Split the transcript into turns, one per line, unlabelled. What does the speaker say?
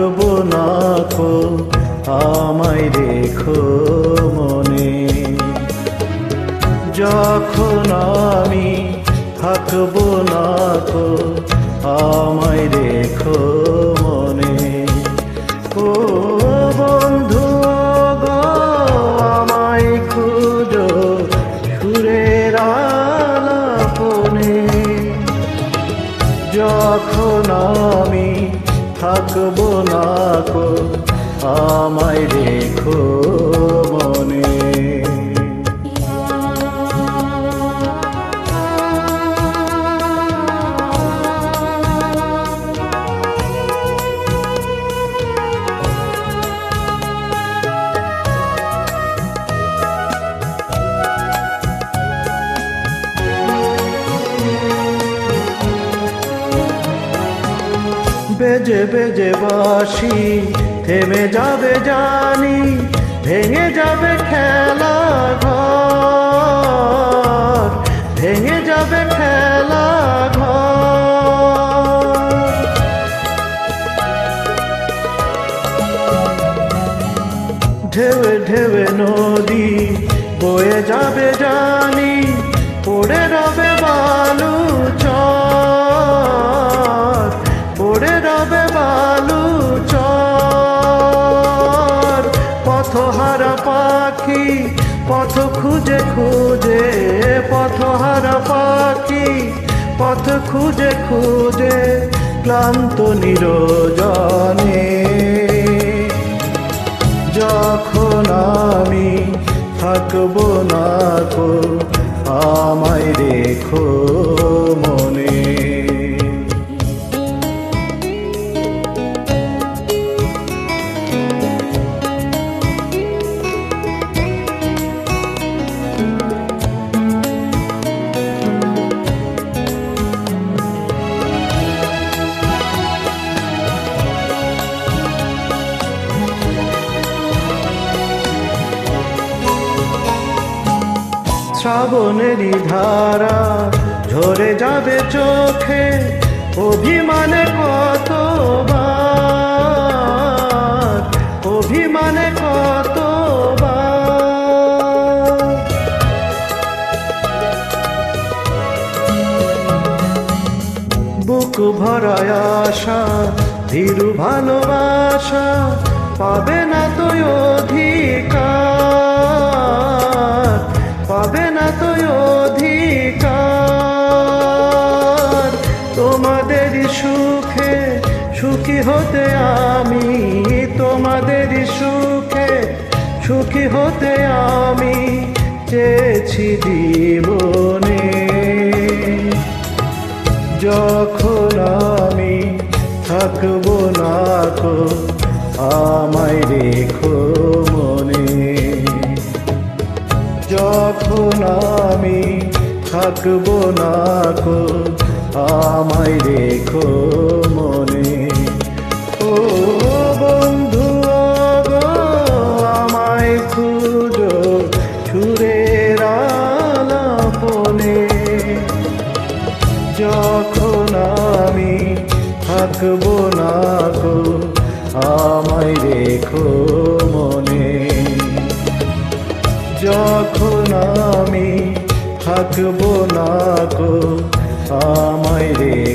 থাকব না খো আমায় রেখো মনে। যখন আমি থাকব না খো আমায় রেখো থাকব না কো আমায় রেখো। বেজে বেজে বাসি থেমে যাবে জানি। রবে বালু চর পথহারা পাখি, পথ খুঁজে খুঁজে পথহারা পাখি, পথ খুঁজে খুঁজে, ক্লান্ত নিরজনে। যখন আমি থাকব না আমায় রেখো। শ্রাবণেরই ধারা, ঝরে যাবে চোখে অভিমানে কতবার অভিমানে কতবার। বুক ভরায় আশা, ধীরু ভালোবাসা, পাবে হতে আমি তোমাদের সুখে, সুখী হতে আমি চেয়েছি জীবনে। যখন আমি থাকব না কো আমায় রেখো মনে। যখন আমি থাকব না কো আমায় রেখো মনে। যখন আমি থাকব না গো, আমায় রেখো মনে। যখন আমি থাকব না গো, আমায় রে